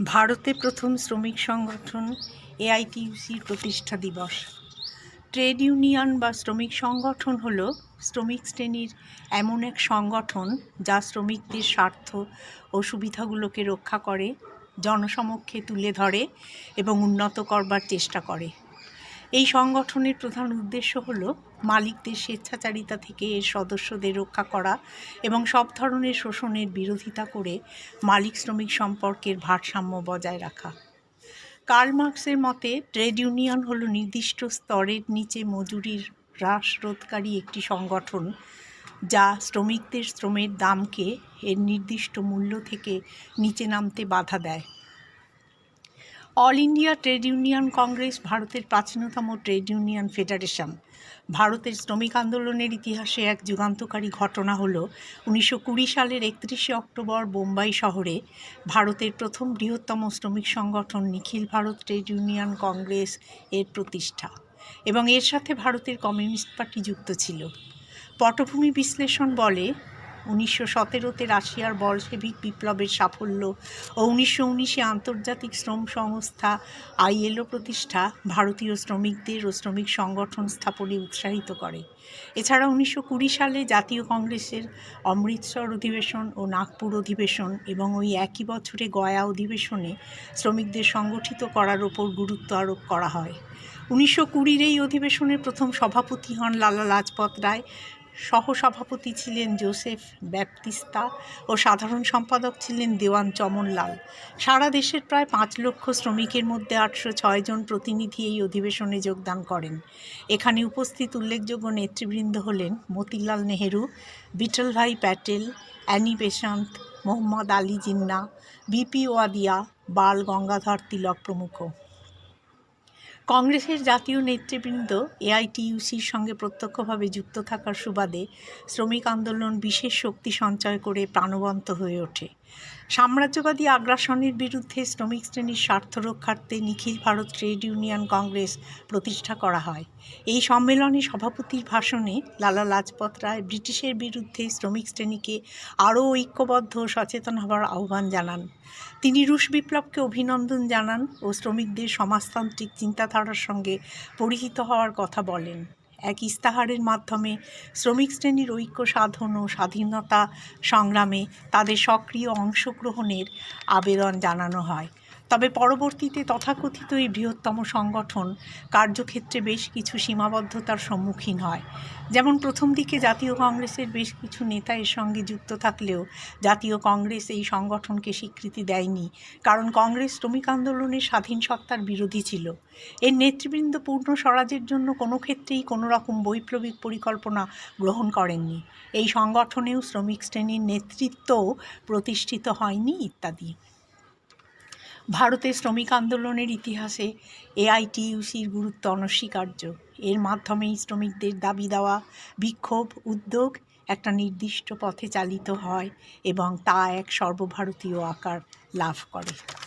ভারতে প্রথম শ্রমিক সংগঠন এআইটিউসির প্রতিষ্ঠা দিবস। ট্রেড ইউনিয়ন বা শ্রমিক সংগঠন হল শ্রমিক শ্রেণির এমন এক সংগঠন যা শ্রমিকদের স্বার্থ ও সুবিধাগুলোকে রক্ষা করে, জনসমক্ষে তুলে ধরে এবং উন্নত করবার চেষ্টা করে। এই সংগঠনের প্রধান উদ্দেশ্য হল মালিকদের স্বেচ্ছাচারিতা থেকে এর সদস্যদের রক্ষা করা এবং সব ধরনের শোষণের বিরোধিতা করে মালিক শ্রমিক সম্পর্কের ভারসাম্য বজায় রাখা। কার্ল মার্কসের মতে, ট্রেড ইউনিয়ন হলো নির্দিষ্ট স্তরের নিচে মজুরির হ্রাস রোধকারী একটি সংগঠন যা শ্রমিকদের শ্রমের দামকে এর নির্দিষ্ট মূল্য থেকে নিচে নামতে বাধা দেয়। All India Trade Union Congress, ভারতের প্রাচীনতম ট্রেড ইউনিয়ন ফেডারেশন। ভারতের শ্রমিক আন্দোলনের ইতিহাসে এক যুগান্তকারী ঘটনা হল উনিশশো কুড়ি সালের একত্রিশে অক্টোবর বোম্বাই শহরে ভারতের প্রথম বৃহত্তম শ্রমিক সংগঠন নিখিল ভারত ট্রেড ইউনিয়ন কংগ্রেস এর প্রতিষ্ঠা এবং এর সাথে ভারতের কমিউনিস্ট পার্টি যুক্ত ছিল। পটভূমি বিশ্লেষণ বলে উনিশশো সতেরোতে রাশিয়ার বলশেভিক বিপ্লবের সাফল্য ও উনিশশো উনিশে আন্তর্জাতিক শ্রম সংস্থা আইএলও প্রতিষ্ঠা ভারতীয় শ্রমিকদের ও শ্রমিক সংগঠন স্থাপনে উৎসাহিত করে। এছাড়া উনিশশো কুড়ি সালে জাতীয় কংগ্রেসের অমৃতসর অধিবেশন ও নাগপুর অধিবেশন এবং ওই একই বছরে গয়া অধিবেশনে শ্রমিকদের সংগঠিত করার ওপর গুরুত্ব আরোপ করা হয়। উনিশশো কুড়ির এই অধিবেশনের প্রথম সভাপতি হন লালা লাজপত রায়। সহসভাপতি ছিলেন জোসেফ ব্যাপতিস্তা ও সাধারণ সম্পাদক ছিলেন দেওয়ান চমনলাল। সারা দেশের প্রায় পাঁচ লক্ষ শ্রমিকের মধ্যে আটশো ছয়জন প্রতিনিধি এই অধিবেশনে যোগদান করেন। এখানে উপস্থিত উল্লেখযোগ্য নেতৃবৃন্দ হলেন Motilal Nehru Vithalbhai Patel, Annie Besant Mohammad Ali Jinnah, BP Wadia, Bal Gangadhar Tilak প্রমুখ। কংগ্রেসের জাতীয় নেতৃবৃন্দ এআইটিইউসির সঙ্গে প্রত্যক্ষভাবে যুক্ত থাকার সুবাদে শ্রমিক আন্দোলন বিশেষ শক্তি সঞ্চয় করে প্রাণবন্ত হয়ে ওঠে। সাম্রাজ্যবাদী আগ্রাসনের বিরুদ্ধে শ্রমিক শ্রেণির স্বার্থ রক্ষার্থে নিখিল ভারত ট্রেড ইউনিয়ন কংগ্রেস প্রতিষ্ঠা করা হয়। এই সম্মেলনে সভাপতির ভাষণে লালা লাজপত রায় ব্রিটিশের বিরুদ্ধে শ্রমিক শ্রেণীকে আরও ঐক্যবদ্ধ সচেতন হওয়ার আহ্বান জানান। তিনি রুশ বিপ্লবকে অভিনন্দন জানান ও শ্রমিকদের সমাজতান্ত্রিক চিন্তাধারার সঙ্গে পরিচিত হওয়ার কথা বলেন। এক ইস্তাহারের মাধ্যমে শ্রমিক শ্রেণির ঐক্য সাধন ও স্বাধীনতা সংগ্রামে তাদের সক্রিয় অংশগ্রহণের আবেদন জানানো হয়। তবে পরবর্তীতে তথাকথিত এই বৃহত্তম সংগঠন কার্যক্ষেত্রে বেশ কিছু সীমাবদ্ধতার সম্মুখীন হয়। যেমন প্রথম দিকে জাতীয় কংগ্রেসের বেশ কিছু নেতা এর সঙ্গে যুক্ত থাকলেও জাতীয় কংগ্রেস এই সংগঠনকে স্বীকৃতি দেয়নি, কারণ কংগ্রেস শ্রমিক আন্দোলনের স্বাধীন সত্তার বিরোধী ছিল। এর নেতৃবৃন্দ পূর্ণ স্বরাজের জন্য কোনো ক্ষেত্রেই কোনো রকম বৈপ্লবিক পরিকল্পনা গ্রহণ করেননি। এই সংগঠনেও শ্রমিক শ্রেণির নেতৃত্বও প্রতিষ্ঠিত হয়নি ইত্যাদি। ভারতের শ্রমিক আন্দোলনের ইতিহাসে এআইটিইউসির গুরুত্ব অনস্বীকার্য। এর মাধ্যমেই শ্রমিকদের দাবি দেওয়া, বিক্ষোভ, উদ্যোগ একটা নির্দিষ্ট পথে চালিত হয় এবং তা এক সর্বভারতীয় আকার লাভ করে।